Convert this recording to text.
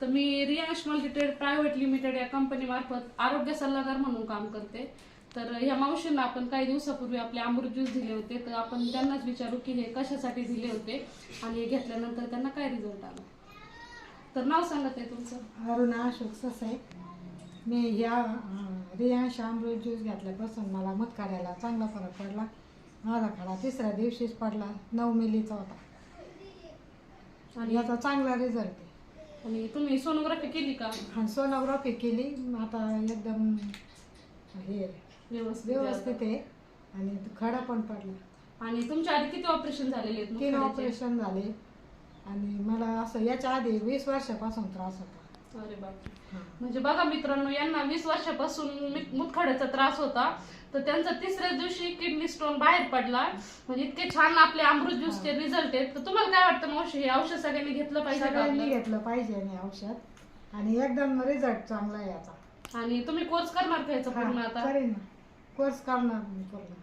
तर मी Riyansh multitrade private limited या कंपनीमार्फत आरोग्य सल्लागार म्हणून काम करते. तर ह्या मावशींना आपण काही दिवसापूर्वी आपले अमृत ज्यूस दिले होते. तर आपण त्यांनाच विचारू की हे कशासाठी दिले होते आणि हे घेतल्यानंतर त्यांना काय रिझल्ट आला. तर नाव सांगत आहे तुमचं. अरुणा अशोक ससाई. मी ह्या रियांश अमृत ज्यूस घेतल्यापासून मला मत काढायला चांगला फरक पडला. माझा खडा तिसऱ्या दिवशीच पडला. नऊ मिलीचा होता. आणि याचा चांगला रिझल्ट आहे. आणि तुम्ही सोनोग्राफी केली का? आणि सोनोग्राफी केली. आता एकदम हे व्यवस्थित व्यवस्थित आहे. आणि खडा पण पडला. आणि तुमच्या आधी किती ऑपरेशन झालेले आहेत तीन मुतखड्याचे? ऑपरेशन झाले. आणि मला असं याच्या आधी वीस वर्षापासून त्रास होता. अरे बापरे. म्हणजे बघा मित्रांनो यांना वीस वर्षापासून मि- मुतखड्याचा त्रास होता. तर त्यांचा तिसऱ्या दिवशी किडनी स्टोन बाहेर पडला. म्हणजे इतके छान आपले अमृत ज्यूसचे रिझल्ट आहेत. तर तुम्हाला काय वाटतं मावशी हे औषध सगळ्यांनी घेतलं पाहिजे का सगळ्यांनी आपलं? घेतलं पाहिजे आणि औषध. आणि एकदम रिझल्ट चांगला आहे याचा. आणि तुम्ही कोर्स करणार का याचा पूर्ण हा, आता? करेन. ना कोर्स करणार मी पूर्ण.